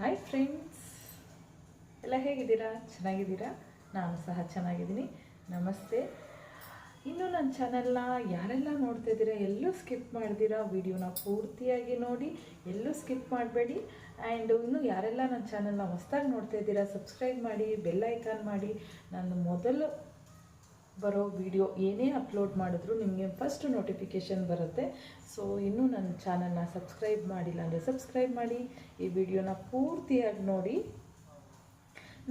Hi friends ಎಲ್ಲ ಹೇಗಿದ್ದೀರಾ? ಚೆನ್ನಾಗಿದ್ದೀರಾ? ನಾನು ಸಹ ಚೆನ್ನಾಗಿದ್ದೀನಿ. ನಮಸ್ತೆ. ಇನ್ನು ನನ್ನ ಚಾನಲ್ನ ಯಾರೆಲ್ಲ ನೋಡ್ತಾ ಇದ್ದೀರಾ, ಎಲ್ಲೂ ಸ್ಕಿಪ್ ಮಾಡ್ದಿರಾ ವಿಡಿಯೋನ ಪೂರ್ತಿಯಾಗಿ ನೋಡಿ, ಎಲ್ಲೂ ಸ್ಕಿಪ್ ಮಾಡಬೇಡಿ. ಆ್ಯಂಡ್ ಇನ್ನು ಯಾರೆಲ್ಲ ನನ್ನ ಚಾನಲ್ನ ಹೊಸ್ದಾಗಿ ನೋಡ್ತಾ ಇದ್ದೀರಾ ಸಬ್ಸ್ಕ್ರೈಬ್ ಮಾಡಿ ಬೆಲ್ ಐಕಾನ್ ಮಾಡಿ ನಾನು ಮೊದಲು ಬರೋ ವಿಡಿಯೋ ಏನೇ ಅಪ್ಲೋಡ್ ಮಾಡಿದ್ರು ನಿಮಗೆ ಫಸ್ಟ್ ನೋಟಿಫಿಕೇಷನ್ ಬರುತ್ತೆ. ಸೊ ಇನ್ನೂ ನನ್ನ ಚಾನಲ್ನ ಸಬ್ಸ್ಕ್ರೈಬ್ ಮಾಡಿಲ್ಲ ಅಂದರೆ ಸಬ್ಸ್ಕ್ರೈಬ್ ಮಾಡಿ. ಈ ವಿಡಿಯೋನ ಪೂರ್ತಿಯಾಗಿ ನೋಡಿ.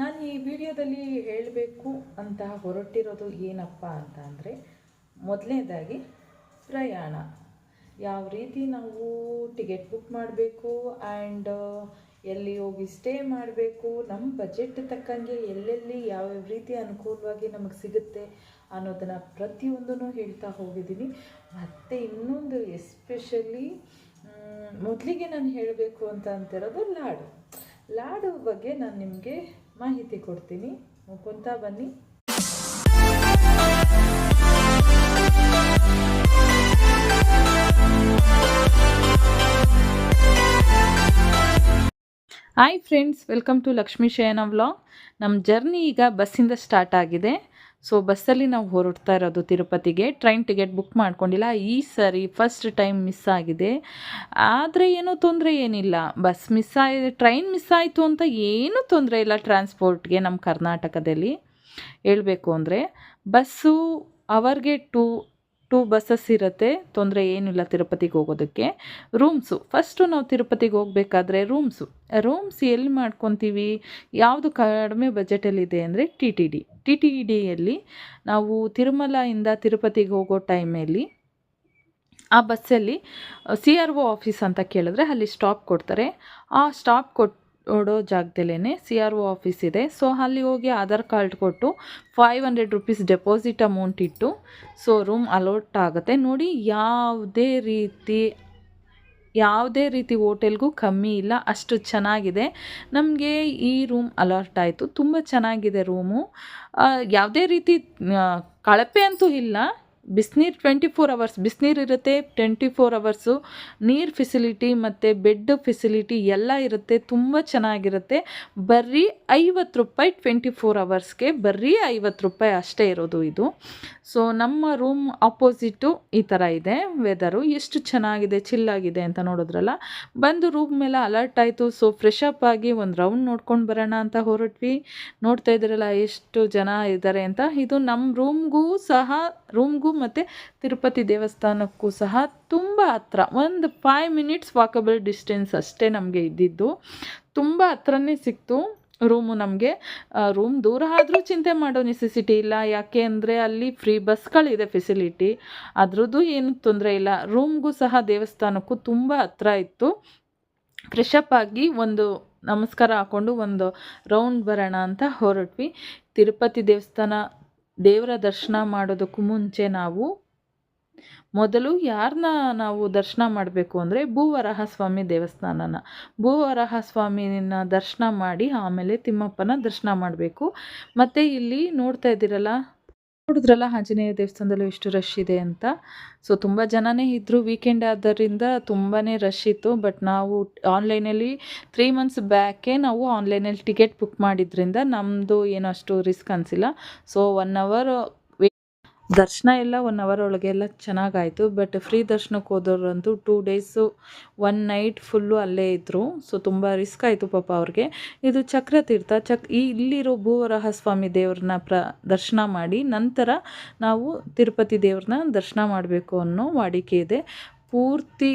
ನಾನು ಈ ವಿಡಿಯೋದಲ್ಲಿ ಹೇಳಬೇಕು ಅಂತ ಹೊರಟಿರೋದು ಏನಪ್ಪ ಅಂತ ಅಂದರೆ ಮೊದಲನೇದಾಗಿ ಪ್ರಯಾಣ. ಯಾವ ರೀತಿ ನಾವು ಟಿಕೆಟ್ ಬುಕ್ ಮಾಡಬೇಕು ಆ್ಯಂಡ್ ಎಲ್ಲಿ ಹೋಗಿ ಸ್ಟೇ ಮಾಡಬೇಕು ನಮ್ಮ ಬಜೆಟ್ ತಕ್ಕಂಗೆ ಎಲ್ಲೆಲ್ಲಿ ಯಾವ್ಯಾವ ರೀತಿ ಅನುಕೂಲವಾಗಿ ನಮಗೆ ಸಿಗುತ್ತೆ ಅನ್ನೋದನ್ನು ಪ್ರತಿಯೊಂದನ್ನು ಹೇಳ್ತಾ ಹೋಗಿದ್ದೀನಿ. ಮತ್ತು ಇನ್ನೊಂದು ಎಸ್ಪೆಷಲಿ ಮೊದಲಿಗೆ ನಾನು ಹೇಳಬೇಕು ಅಂತ ಅಂತಿರೋದು ಲಾಡು. ಲಾಡು ಬಗ್ಗೆ ನಾನು ನಿಮಗೆ ಮಾಹಿತಿ ಕೊಡ್ತೀನಿ. ಮುಕೊಂತ ಬನ್ನಿ. Hi friends welcome to Lakshmi Shayana vlog ನಮ್ಮ ಜರ್ನಿ ಈಗ ಬಸ್ಸಿಂದ ಸ್ಟಾರ್ಟ್ ಆಗಿದೆ. ಸೊ ಬಸ್ಸಲ್ಲಿ ನಾವು ಹೊರಡ್ತಾ ಇರೋದು ತಿರುಪತಿಗೆ. ಟ್ರೈನ್ ಟಿಕೆಟ್ ಬುಕ್ ಮಾಡ್ಕೊಂಡಿಲ್ಲ. ಈ ಸರಿ ಫಸ್ಟ್ ಟೈಮ್ ಮಿಸ್ ಆಗಿದೆ. ಆದರೆ ಏನೂ ತೊಂದರೆ ಏನಿಲ್ಲ. ಬಸ್ ಮಿಸ್ ಆಗಿದೆ. ಟ್ರೈನ್ ಮಿಸ್ ಆಯಿತು ಅಂತ ಏನೂ ತೊಂದರೆ ಇಲ್ಲ ಟ್ರಾನ್ಸ್ಪೋರ್ಟ್ಗೆ ನಮ್ಮ ಕರ್ನಾಟಕದಲ್ಲಿ. ಹೇಳಬೇಕು ಅಂದರೆ, ಬಸ್ಸು ಅವರ್ಗೆ ಟೂ ಟೂ ಬಸ್ಸಸ್ ಇರುತ್ತೆ. ತೊಂದರೆ ಏನಿಲ್ಲ ತಿರುಪತಿಗೆ ಹೋಗೋದಕ್ಕೆ. ರೂಮ್ಸು. ಫಸ್ಟು ನಾವು ತಿರುಪತಿಗೆ ಹೋಗಬೇಕಾದ್ರೆ ರೂಮ್ಸು. ರೂಮ್ಸ್ ಎಲ್ಲಿ ಮಾಡ್ಕೊತೀವಿ? ಯಾವುದು ಕಡಿಮೆ ಬಜೆಟಲ್ಲಿದೆ ಅಂದರೆ T T D. T T ಡಿಯಲ್ಲಿ ನಾವು ತಿರುಮಲೆಯಿಂದ ತಿರುಪತಿಗೆ ಹೋಗೋ ಟೈಮಲ್ಲಿ ಆ ಬಸ್ಸಲ್ಲಿ ಸಿ ಆರ್ ಒ ಆಫೀಸ್ ಅಂತ ಕೇಳಿದ್ರೆ ಅಲ್ಲಿ ಸ್ಟಾಪ್ ಕೊಡ್ತಾರೆ. ಆ ಸ್ಟಾಪ್ ಕೊಟ್ಟು ಓಡೋ ಜಾಗದಲ್ಲೇ ಸಿ ಆರ್ ಒ ಆಫೀಸ್ ಇದೆ. ಸೊ ಅಲ್ಲಿ ಹೋಗಿ ಆಧಾರ್ ಕಾರ್ಡ್ ಕೊಟ್ಟು five hundred rupees deposit amount ಇಟ್ಟು ಸೊ ರೂಮ್ ಅಲೋಟ್ ಆಗುತ್ತೆ. ನೋಡಿ, ಯಾವುದೇ ರೀತಿ ಯಾವುದೇ ರೀತಿ ಹೋಟೆಲ್ಗೂ ಕಮ್ಮಿ ಇಲ್ಲ, ಅಷ್ಟು ಚೆನ್ನಾಗಿದೆ. ನಮಗೆ ಈ ರೂಮ್ ಅಲರ್ಟ್ ಆಯಿತು. ತುಂಬ ಚೆನ್ನಾಗಿದೆ ರೂಮು ಯಾವುದೇ ರೀತಿ ಕಳಪೆ ಅಂತೂ ಇಲ್ಲ. ಬಿಸಿನೀರು ಟ್ವೆಂಟಿ ಫೋರ್ ಅವರ್ಸ್ ಬಿಸಿನೀರು ಇರುತ್ತೆ ಟ್ವೆಂಟಿ ಫೋರ್ ಅವರ್ಸು ನೀರು ಫೆಸಿಲಿಟಿ ಮತ್ತು ಬೆಡ್ ಫೆಸಿಲಿಟಿ ಎಲ್ಲ ಇರುತ್ತೆ, ತುಂಬ ಚೆನ್ನಾಗಿರುತ್ತೆ. ಬರೀ ಐವತ್ತು ರೂಪಾಯಿ ಟ್ವೆಂಟಿ ಫೋರ್ ಅವರ್ಸ್ಗೆ ಬರೀ ಐವತ್ತು ರೂಪಾಯಿ ಅಷ್ಟೇ ಇರೋದು ಇದು. ಸೊ ನಮ್ಮ ರೂಮ್ ಆಪೋಸಿಟು ಈ ಥರ ಇದೆ ವೆದರು ಎಷ್ಟು ಚೆನ್ನಾಗಿದೆ ಚಿಲ್ಲಾಗಿದೆ ಅಂತ ನೋಡಿದ್ರಲ್ಲ. ಬಂದು ರೂಮ್ ಮೇಲೆ ಅಲರ್ಟ್ ಆಯಿತು ಸೊ ಫ್ರೆಶ್ ಅಪ್ ಆಗಿ ಒಂದು ರೌಂಡ್ ನೋಡ್ಕೊಂಡು ಬರೋಣ ಅಂತ ಹೊರಟ್ವಿ. ನೋಡ್ತಾ ಇದ್ದೀರಲ್ಲ, ಎಷ್ಟು ಜನ ಇದ್ದಾರೆ ಅಂತ. ಇದು ನಮ್ಮ ರೂಮ್ಗೂ ಸಹ ರೂಮ್ಗೂ ಮತ್ತು ತಿರುಪತಿ ದೇವಸ್ಥಾನಕ್ಕೂ ಸಹ ತುಂಬ ಹತ್ರ, ಒಂದು ಫೈವ್ ಮಿನಿಟ್ಸ್ ವಾಕಬಲ್ ಡಿಸ್ಟೆನ್ಸ್ ಅಷ್ಟೇ ನಮಗೆ ಇದ್ದಿದ್ದು. ತುಂಬ ಹತ್ರನೇ ಸಿಕ್ತು ರೂಮು ನಮಗೆ. ರೂಮ್ ದೂರ ಆದರೂ ಚಿಂತೆ ಮಾಡೋ ನೆಸೆಸಿಟಿ ಇಲ್ಲ. ಯಾಕೆ ಅಂದರೆ ಅಲ್ಲಿ ಫ್ರೀ ಬಸ್ಗಳಿದೆ ಫೆಸಿಲಿಟಿ ಅದರದ್ದು ಏನು ತೊಂದರೆ ಇಲ್ಲ. ರೂಮ್ಗೂ ಸಹ ದೇವಸ್ಥಾನಕ್ಕೂ ತುಂಬ ಹತ್ರ ಇತ್ತು. ಫ್ರೆಶಪ್ ಆಗಿ ಒಂದು ನಮಸ್ಕಾರ ಹಾಕ್ಕೊಂಡು ಒಂದು ರೌಂಡ್ ಬರೋಣ ಅಂತ ಹೊರಟ್ವಿ. ತಿರುಪತಿ ದೇವಸ್ಥಾನ ದೇವರ ದರ್ಶನ ಮಾಡೋದಕ್ಕೂ ಮುಂಚೆ ನಾವು ಮೊದಲು ಯಾರನ್ನ ನಾವು ದರ್ಶನ ಮಾಡಬೇಕು ಅಂದರೆ ಭೂವರಹ ಸ್ವಾಮಿ ದೇವಸ್ಥಾನನ. ಭೂವರಹ ಸ್ವಾಮಿನ ದರ್ಶನ ಮಾಡಿ ಆಮೇಲೆ ತಿಮ್ಮಪ್ಪನ ದರ್ಶನ ಮಾಡಬೇಕು. ಮತ್ತು ಇಲ್ಲಿ ನೋಡ್ತಾ ಇದ್ದೀರಲ್ಲ ನೋಡಿದ್ರಲ್ಲ ಆಂಜನೇಯ ದೇವಸ್ಥಾನದಲ್ಲೂ ಎಷ್ಟು ರಶ್ ಇದೆ ಅಂತ. ಸೊ ತುಂಬ ಜನನೇ ಇದ್ದರು ವೀಕೆಂಡ್ ಆದ್ದರಿಂದ ತುಂಬಾ ರಶ್ ಇತ್ತು. ಬಟ್ ನಾವು ಆನ್ಲೈನಲ್ಲಿ ತ್ರೀ ಮಂತ್ಸ್ ಬ್ಯಾಕೇ ನಾವು ಆನ್ಲೈನಲ್ಲಿ ಟಿಕೆಟ್ ಬುಕ್ ಮಾಡಿದ್ರಿಂದ ನಮ್ಮದು ಏನು ಅಷ್ಟು ರಿಸ್ಕ್ ಅನಿಸಿಲ್ಲ. ಸೊ ಒನ್ ಅವರ್ ದರ್ಶನ ಎಲ್ಲ ಒನ್ ಅವರ್ ಒಳಗೆ ಎಲ್ಲ ಚೆನ್ನಾಗಾಯಿತು ಬಟ್ ಫ್ರೀ ದರ್ಶನಕ್ಕೆ ಹೋದವ್ರಂತೂ two days one night full ಅಲ್ಲೇ ಇದ್ದರು ಸೊ ತುಂಬ ರಿಸ್ಕ್ ಆಯಿತು ಪಾಪ ಅವ್ರಿಗೆ. ಇದು ಚಕ್ರತೀರ್ಥ. ಚಕ್, ಈ ಇಲ್ಲಿರೋ ಭೂವರಹ ಸ್ವಾಮಿ ದೇವ್ರನ್ನ ಪ್ರ, ದರ್ಶನ ಮಾಡಿ ನಂತರ ನಾವು ತಿರುಪತಿ ದೇವ್ರನ್ನ ದರ್ಶನ ಮಾಡಬೇಕು ಅನ್ನೋ ವಾಡಿಕೆ ಇದೆ. ಪೂರ್ತಿ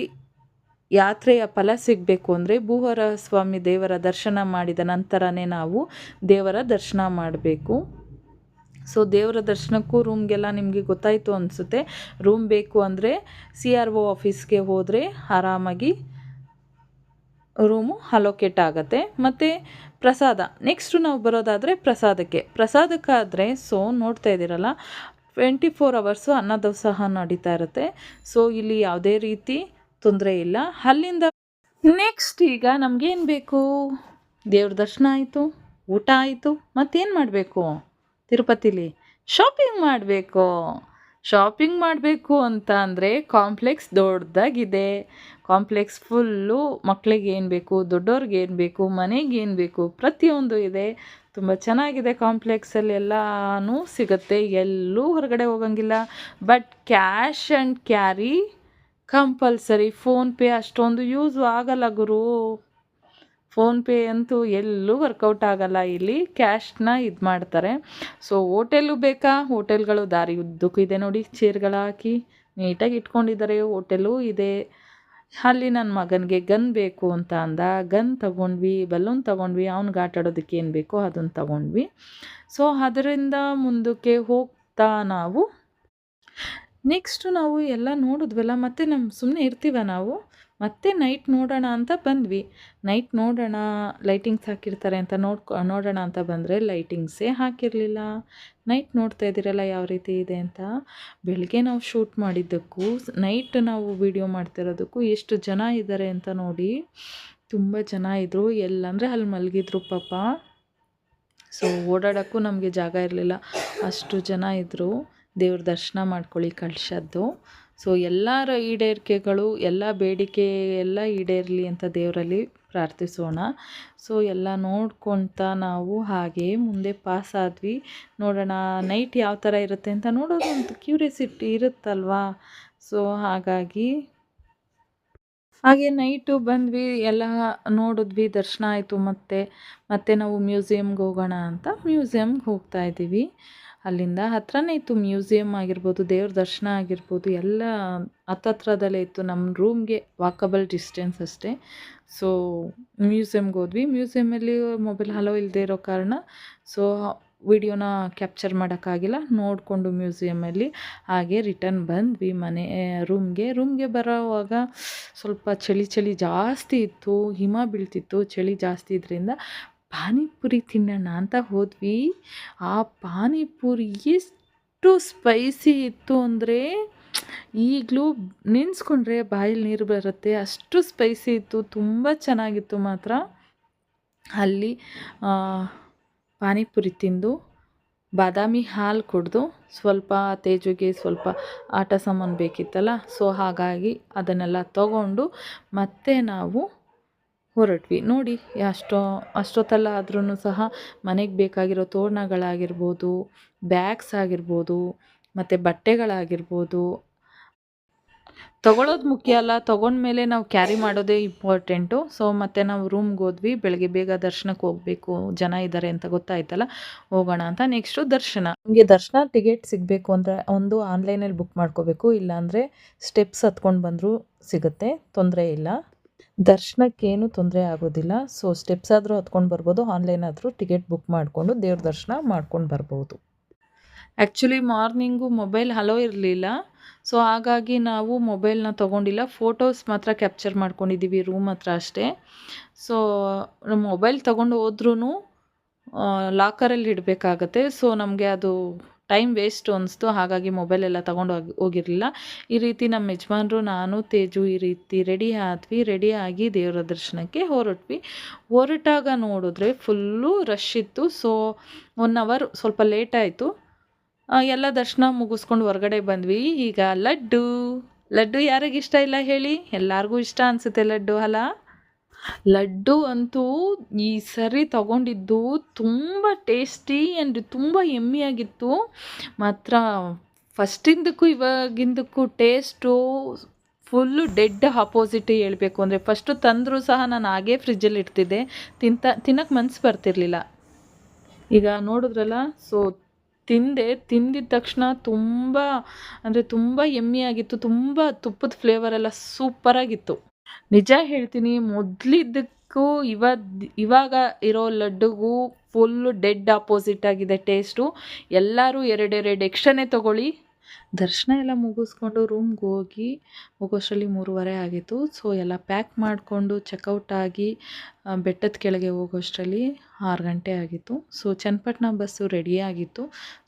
ಯಾತ್ರೆಯ ಫಲ ಸಿಗಬೇಕು ಅಂದರೆ ಭೂವರಹ ಸ್ವಾಮಿ ದೇವರ ದರ್ಶನ ಮಾಡಿದ ನಂತರನೇ ನಾವು ದೇವರ ದರ್ಶನ ಮಾಡಬೇಕು. ಸೊ ದೇವರ ದರ್ಶನಕ್ಕೂ ರೂಮ್ಗೆಲ್ಲ ನಿಮಗೆ ಗೊತ್ತಾಯಿತು ಅನಿಸುತ್ತೆ. ರೂಮ್ ಬೇಕು ಅಂದರೆ ಸಿ ಆರ್ ಒ ಆಫೀಸ್ಗೆ ಹೋದರೆ ಆರಾಮಾಗಿ ರೂಮು ಅಲೋಕೇಟ್ ಆಗುತ್ತೆ. ಮತ್ತು ಪ್ರಸಾದ ನೆಕ್ಸ್ಟು ನಾವು ಬರೋದಾದರೆ ಪ್ರಸಾದಕ್ಕೆ. ಪ್ರಸಾದಕ್ಕಾದರೆ ಸೊ ನೋಡ್ತಾ ಇದ್ದೀರಲ್ಲ ಟ್ವೆಂಟಿ ಫೋರ್ ಅವರ್ಸು ಸಹ ನಡೀತಾ ಇರುತ್ತೆ. ಸೊ ಇಲ್ಲಿ ಯಾವುದೇ ರೀತಿ ತೊಂದರೆ ಇಲ್ಲ. ಅಲ್ಲಿಂದ ನೆಕ್ಸ್ಟ್ ಈಗ ನಮಗೇನು ಬೇಕು? ದೇವ್ರ ದರ್ಶನ ಆಯಿತು, ಊಟ ಆಯಿತು, ಮತ್ತೇನು ಮಾಡಬೇಕು? ತಿರುಪತಿಲಿ? ಶಾಪಿಂಗ್ ಮಾಡಬೇಕು. ಶಾಪಿಂಗ್ ಮಾಡಬೇಕು ಅಂತ ಅಂದರೆ ಕಾಂಪ್ಲೆಕ್ಸ್ ದೊಡ್ಡದಾಗಿದೆ. ಕಾಂಪ್ಲೆಕ್ಸ್ ಫುಲ್ಲು ಮಕ್ಕಳಿಗೆ ಏನು ಬೇಕು ದೊಡ್ಡವ್ರಿಗೆ ಏನು ಬೇಕು, ಮನೆಗೆ ಏನು ಬೇಕು, ಪ್ರತಿಯೊಂದು ಇದೆ. ತುಂಬ ಚೆನ್ನಾಗಿದೆ ಕಾಂಪ್ಲೆಕ್ಸಲ್ಲಿ ಎಲ್ಲನೂ ಸಿಗುತ್ತೆ. ಎಲ್ಲೂ ಹೊರಗಡೆ ಹೋಗಂಗಿಲ್ಲ. But cash and carry compulsory PhonePe ಅಷ್ಟೊಂದು ಯೂಸು ಆಗಲ್ಲ ಗುರು. ಫೋನ್ಪೇ ಅಂತೂ ಎಲ್ಲೂ ವರ್ಕೌಟ್ ಆಗಲ್ಲ. ಇಲ್ಲಿ ಕ್ಯಾಶ್ನ ಇದು ಮಾಡ್ತಾರೆ. ಸೊ, ಹೋಟೆಲು ಬೇಕಾ? ಹೋಟೆಲ್ಗಳು ದಾರಿ ಉದ್ದಕ್ಕೂ ಇದೆ ನೋಡಿ, ಚೇರ್ಗಳು ಹಾಕಿ ನೀಟಾಗಿ ಇಟ್ಕೊಂಡಿದ್ದಾರೆ. ಹೋಟೆಲು ಇದೆ. ಅಲ್ಲಿ ನನ್ನ ಮಗನಿಗೆ ಗನ್ ಬೇಕು ಅಂತ ಅಂದ. ಗನ್ ತಗೊಂಡ್ವಿ, ಬಲೂನ್ ತಗೊಂಡ್ವಿ, ಅವ್ನಿಗೆ ಆಟ ಆಡೋದಕ್ಕೆ ಏನು ಬೇಕೋ ಅದನ್ನು ತಗೊಂಡ್ವಿ. ಸೊ, ಅದರಿಂದ ಮುಂದಕ್ಕೆ ಹೋಗ್ತಾ ನಾವು. ನೆಕ್ಸ್ಟು ನಾವು ಎಲ್ಲ ನೋಡಿದ್ವಲ್ಲ, ಮತ್ತೆ ನಮ್ಮ ಸುಮ್ಮನೆ ಇರ್ತೀವ ನಾವು? ಮತ್ತೆ ನೈಟ್ ನೋಡೋಣ ಅಂತ ಬಂದ್ವಿ. ನೈಟ್ ನೋಡೋಣ ಲೈಟಿಂಗ್ಸ್ ಹಾಕಿರ್ತಾರೆ ಅಂತ ನೋಡ್ಕೊ, ನೋಡೋಣ ಅಂತ ಬಂದರೆ ಲೈಟಿಂಗ್ಸೇ ಹಾಕಿರಲಿಲ್ಲ. ನೈಟ್ ನೋಡ್ತಾ ಇದ್ದೀರಲ್ಲ ಯಾವ ರೀತಿ ಇದೆ ಅಂತ. ಬೆಳಗ್ಗೆ ನಾವು ಶೂಟ್ ಮಾಡಿದ್ದಕ್ಕೂ ನೈಟ್ ನಾವು ವಿಡಿಯೋ ಮಾಡ್ತಿರೋದಕ್ಕೂ ಎಷ್ಟು ಜನ ಇದ್ದಾರೆ ಅಂತ ನೋಡಿ ತುಂಬ ಜನ ಇದ್ದರು ಎಲ್ಲಂದರೆ ಅಲ್ಲಿ ಮಲಗಿದ್ರು ಪಾಪ. ಸೊ ಓಡಾಡೋಕ್ಕೂ ನಮಗೆ ಜಾಗ ಇರಲಿಲ್ಲ. ಅಷ್ಟು ಜನ ಇದ್ದರು ದೇವ್ರ ದರ್ಶನ ಮಾಡ್ಕೊಳ್ಳಿ ಕಳ್ಸದ್ದು ಸೊ ಎಲ್ಲರ ಈಡೇರಿಕೆಗಳು, ಎಲ್ಲ ಬೇಡಿಕೆ ಎಲ್ಲ ಈಡೇರಲಿ ಅಂತ ದೇವರಲ್ಲಿ ಪ್ರಾರ್ಥಿಸೋಣ. ಸೊ ಎಲ್ಲ ನೋಡ್ಕೊತ ನಾವು ಹಾಗೆ ಮುಂದೆ ಪಾಸ್ ಆದ್ವಿ. ನೋಡೋಣ ನೈಟ್ ಯಾವ ಥರ ಇರುತ್ತೆ ಅಂತ ನೋಡೋದು ಒಂದು ಕ್ಯೂರಿಯಾಸಿಟಿ ಇರುತ್ತಲ್ವಾ? ಸೊ ಹಾಗಾಗಿ ಹಾಗೆ ನೈಟು ಬಂದ್ವಿ, ಎಲ್ಲ ನೋಡಿದ್ವಿ, ದರ್ಶನ ಆಯಿತು ಮತ್ತೆ ಮತ್ತೆ ನಾವು ಮ್ಯೂಸಿಯಮ್ಗೆ ಹೋಗೋಣ ಅಂತ ಮ್ಯೂಸಿಯಮ್ಗೆ ಹೋಗ್ತಾ ಇದ್ದೀವಿ. ಅಲ್ಲಿಂದ ಹತ್ರನೇ ಇತ್ತು ಮ್ಯೂಸಿಯಮ್ ಆಗಿರ್ಬೋದು, ದೇವ್ರ ದರ್ಶನ ಆಗಿರ್ಬೋದು, ಎಲ್ಲ ಹತ್ತತ್ರದಲ್ಲೇ ಇತ್ತು. ನಮ್ಮ ರೂಮ್ಗೆ ವಾಕಬಲ್ ಡಿಸ್ಟೆನ್ಸ್ ಅಷ್ಟೇ. ಸೊ ಮ್ಯೂಸಿಯಮ್ಗೆ ಹೋದ್ವಿ. ಮ್ಯೂಸಿಯಮಲ್ಲಿ ಮೊಬೈಲ್ ಹಲೋ ಇಲ್ಲದೆ ಇರೋ ಕಾರಣ ಸೊ ವಿಡಿಯೋನ ಕ್ಯಾಪ್ಚರ್ ಮಾಡೋಕ್ಕಾಗಿಲ್ಲ ನೋಡಿಕೊಂಡು ಮ್ಯೂಸಿಯಮಲ್ಲಿ ಹಾಗೆ ರಿಟರ್ನ್ ಬಂದ್ವಿ ಮನೆ ರೂಮ್ಗೆ ರೂಮ್ಗೆ ಬರೋವಾಗ ಸ್ವಲ್ಪ ಚಳಿ ಚಳಿ ಜಾಸ್ತಿ ಇತ್ತು. ಹಿಮ ಬೀಳ್ತಿತ್ತು. ಚಳಿ ಜಾಸ್ತಿ ಇದರಿಂದ ಪಾನಿಪುರಿ ತಿನ್ನೋಣ ಅಂತ ಹೋದ್ವಿ. ಆ ಪಾನಿಪುರಿ ಎಷ್ಟು ಸ್ಪೈಸಿ ಇತ್ತು ಅಂದರೆ ಈಗಲೂ ನೆನೆಸ್ಕೊಂಡ್ರೆ ಬಾಯಲ್ಲಿ ನೀರು ಬರುತ್ತೆ. ಅಷ್ಟು ಸ್ಪೈಸಿ ಇತ್ತು, ತುಂಬ ಚೆನ್ನಾಗಿತ್ತು ಮಾತ್ರ. ಅಲ್ಲಿ ಪಾನಿಪುರಿ ತಿಂದು ಬಾದಾಮಿ ಹಾಲು ಕುಡಿದು ಸ್ವಲ್ಪ ತೇಜುಗೆ ಸ್ವಲ್ಪ ಆಟ ಸಾಮಾನು ಬೇಕಿತ್ತಲ್ಲ, ಸೊ ಹಾಗಾಗಿ ಅದನ್ನೆಲ್ಲ ತಗೊಂಡು ಮತ್ತೆ ನಾವು ಹೊರಟ್ವಿ. ನೋಡಿ, ಅಷ್ಟೋ, ಅಷ್ಟೊತ್ತಲ್ಲ ಆದ್ರೂ ಸಹ ಮನೆಗೆ ಬೇಕಾಗಿರೋ ತೋರಣಗಳಾಗಿರ್ಬೋದು, ಬ್ಯಾಗ್ಸ್ ಆಗಿರ್ಬೋದು, ಮತ್ತು ಬಟ್ಟೆಗಳಾಗಿರ್ಬೋದು. ತೊಗೊಳೋದು ಮುಖ್ಯ ಅಲ್ಲ, ತೊಗೊಂಡ್ಮೇಲೆ ನಾವು ಕ್ಯಾರಿ ಮಾಡೋದೇ ಇಂಪಾರ್ಟೆಂಟು. ಸೊ, ಮತ್ತು ನಾವು ರೂಮ್ಗೆ ಹೋದ್ವಿ, ಬೆಳಗ್ಗೆ ಬೇಗ ದರ್ಶನಕ್ಕೆ ಹೋಗಬೇಕು, ಜನ ಇದ್ದಾರೆ ಅಂತ ಗೊತ್ತಾಯ್ತಲ್ಲ, ಹೋಗೋಣ ಅಂತ. ನೆಕ್ಸ್ಟು ದರ್ಶನ. ನಮಗೆ ದರ್ಶನ ಟಿಕೆಟ್ ಸಿಗಬೇಕು ಅಂದರೆ ಒಂದು ಆನ್ಲೈನಲ್ಲಿ ಬುಕ್ ಮಾಡ್ಕೋಬೇಕು, ಇಲ್ಲಾಂದರೆ ಸ್ಟೆಪ್ಸ್ ಹತ್ಕೊಂಡು ಬಂದರೂ ಸಿಗುತ್ತೆ, ತೊಂದರೆ ಇಲ್ಲ. ದರ್ಶನಕ್ಕೇನು ತೊಂದರೆ ಆಗೋದಿಲ್ಲ. ಸೊ ಸ್ಟೆಪ್ಸ್ ಆದರೂ ಹತ್ಕೊಂಡು ಬರ್ಬೋದು. ಆನ್ಲೈನ್ ಆದರೂ ಟಿಕೆಟ್ ಬುಕ್ ಮಾಡಿಕೊಂಡು ದೇವ್ರ ದರ್ಶನ ಮಾಡ್ಕೊಂಡು ಬರ್ಬೋದು. ಆ್ಯಕ್ಚುಲಿ ಮಾರ್ನಿಂಗು ಮೊಬೈಲ್ ಹಲೋ ಇರಲಿಲ್ಲ. ಸೊ ಹಾಗಾಗಿ ನಾವು ಮೊಬೈಲ್ನ ತೊಗೊಂಡಿಲ್ಲ. ಫೋಟೋಸ್ ಮಾತ್ರ ಕ್ಯಾಪ್ಚರ್ ಮಾಡ್ಕೊಂಡಿದ್ದೀವಿ ರೂಮ್ ಹತ್ರ ಅಷ್ಟೇ. ಸೊ ಮೊಬೈಲ್ ತೊಗೊಂಡು ಹೋದ್ರೂ ಲಾಕರಲ್ಲಿ ಇಡಬೇಕಾಗತ್ತೆ. ಸೊ ನಮಗೆ ಅದು ಟೈಮ್ ವೇಸ್ಟ್ ಅನಿಸ್ತು, ಹಾಗಾಗಿ ಮೊಬೈಲೆಲ್ಲ ತೊಗೊಂಡು ಹೋಗಿ, ಹೋಗಿರಲಿಲ್ಲ. ಈ ರೀತಿ ನಮ್ಮ ಯಜಮಾನರು, ನಾನು, ತೇಜು ಈ ರೀತಿ ರೆಡಿ ಆದ್ವಿ ರೆಡಿ ಆಗಿ ದೇವರ ದರ್ಶನಕ್ಕೆ ಹೊರಟ್ವಿ. ಹೊರಟಾಗ ನೋಡಿದ್ರೆ ಫುಲ್ಲು ರಶ್ ಇತ್ತು. ಸೊ ಒನ್ ಅವರ್ ಸ್ವಲ್ಪ ಲೇಟ್ ಆಯಿತು. ಎಲ್ಲ ದರ್ಶನ ಮುಗಿಸ್ಕೊಂಡು ಹೊರಗಡೆ ಬಂದ್ವಿ. ಈಗ ಲಡ್ಡು. ಲಡ್ಡು ಯಾರಿಗೆ ಇಷ್ಟ ಇಲ್ಲ ಹೇಳಿ? ಎಲ್ಲರಿಗೂ ಇಷ್ಟ ಅನಿಸುತ್ತೆ ಲಡ್ಡು ಅಲ್ಲ ಲಡ್ಡು ಅಂತೂ ಈ ಸರಿ ತಗೊಂಡಿದ್ದು ತುಂಬ ಟೇಸ್ಟಿ ಆ್ಯಂಡ್ ತುಂಬ ಎಮ್ಮಿಯಾಗಿತ್ತು. ಮಾತ್ರ ಫಸ್ಟಿಂದಕ್ಕೂ ಇವಾಗಿಂದಕ್ಕೂ ಟೇಸ್ಟು ಫುಲ್ಲು ಡೆಡ್ ಆಪೋಸಿಟ್ ಹೇಳಬೇಕು ಅಂದರೆ ಫಸ್ಟು ತಂದರೂ ಸಹ ನಾನು ಹಾಗೇ ಫ್ರಿಜ್ಜಲ್ಲಿ ಇಡ್ತಿದ್ದೆ. ತಿಂತ ತಿನ್ನೋಕ್ಕೆ ಮನಸ್ಸು ಬರ್ತಿರ್ಲಿಲ್ಲ. ಈಗ ನೋಡಿದ್ರಲ್ಲ ಸೊ ತಿಂದೆ, ತಿಂದಿದ ತಕ್ಷಣ ತುಂಬ, ಅಂದರೆ ತುಂಬ ಎಮ್ಮಿಯಾಗಿತ್ತು, ತುಂಬ ತುಪ್ಪದ ಫ್ಲೇವರೆಲ್ಲ ಸೂಪರಾಗಿತ್ತು ನಿಜ ಹೇಳ್ತೀನಿ, ಮೊದಲಿದ್ದಕ್ಕೂ ಇವ ಇವಾಗ ಇರೋ ಲಡ್ಡುಗೂ ಫುಲ್ಲು ಡೆಡ್ ಆಪೋಸಿಟ್ ಆಗಿದೆ ಟೇಸ್ಟು ಎಲ್ಲರೂ ಎರಡೆರಡು ಎಕ್ಸ್ಟ್ರಾನೇ ತೊಗೊಳ್ಳಿ. ದರ್ಶನ ಎಲ್ಲ ಮುಗಿಸ್ಕೊಂಡು ರೂಮ್ಗೆ ಹೋಗಿ ಹೋಗೋಷ್ಟರಲ್ಲಿ ಮೂರುವರೆ ಆಗಿತ್ತು. ಸೊ ಎಲ್ಲ ಪ್ಯಾಕ್ ಮಾಡಿಕೊಂಡು ಚೆಕ್ಔಟ್ ಆಗಿ ಬೆಟ್ಟದ ಕೆಳಗೆ ಹೋಗೋಷ್ಟರಲ್ಲಿ ಆರು ಗಂಟೆ ಆಗಿತ್ತು. ಸೊ ಚನ್ನಪಟ್ಟಣ ಬಸ್ಸು ರೆಡಿ ಆಗಿತ್ತು.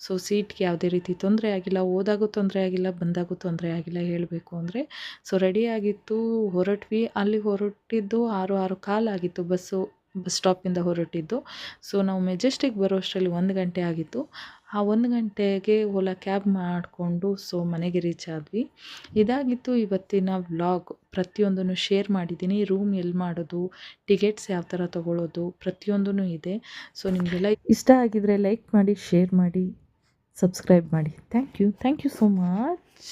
ಸೊ ಸೀಟ್ಗೆ ಯಾವುದೇ ರೀತಿ ತೊಂದರೆ ಆಗಿಲ್ಲ. ಹೋದಾಗೂ ತೊಂದರೆ ಆಗಿಲ್ಲ, ಬಂದಾಗೂ ತೊಂದರೆ ಆಗಿಲ್ಲ ಹೇಳಬೇಕು ಅಂದರೆ. ಸೊ ರೆಡಿ ಆಗಿತ್ತು. ಹೊರಟ್ವಿ. ಅಲ್ಲಿ ಹೊರಟಿದ್ದು ಆರು ಆರು ಕಾಲಾಗಿತ್ತು ಬಸ್ಸು ಬಸ್ ಸ್ಟಾಪಿಂದ ಹೊರಟಿದ್ದು ಸೊ ನಾವು ಮೆಜೆಸ್ಟಿಕ್ ಬರೋಷ್ಟರಲ್ಲಿ ಒಂದು ಗಂಟೆ ಆಗಿತ್ತು. ಆ ಒಂದು ಗಂಟೆಗೆ ಓಲಾ ಕ್ಯಾಬ್ ಮಾಡಿಕೊಂಡು ಸೊ ಮನೆಗೆ ರೀಚ್ ಆದ್ವಿ. ಇದಾಗಿತ್ತು ಇವತ್ತಿನ ವ್ಲಾಗ್ ಪ್ರತಿಯೊಂದನ್ನು ಶೇರ್ ಮಾಡಿದ್ದೀನಿ. ರೂಮ್ ಎಲ್ಲಿ ಮಾಡೋದು ಟಿಕೆಟ್ಸ್ ಯಾವ ಥರ ತೊಗೊಳ್ಳೋದು ಪ್ರತಿಯೊಂದೂ ಇದೆ. ಸೊ ನಿಮಗೆಲ್ಲ ಇಷ್ಟ ಆಗಿದರೆ ಲೈಕ್ ಮಾಡಿ ಶೇರ್ ಮಾಡಿ ಸಬ್ಸ್ಕ್ರೈಬ್ ಮಾಡಿ. Thank you thank you so much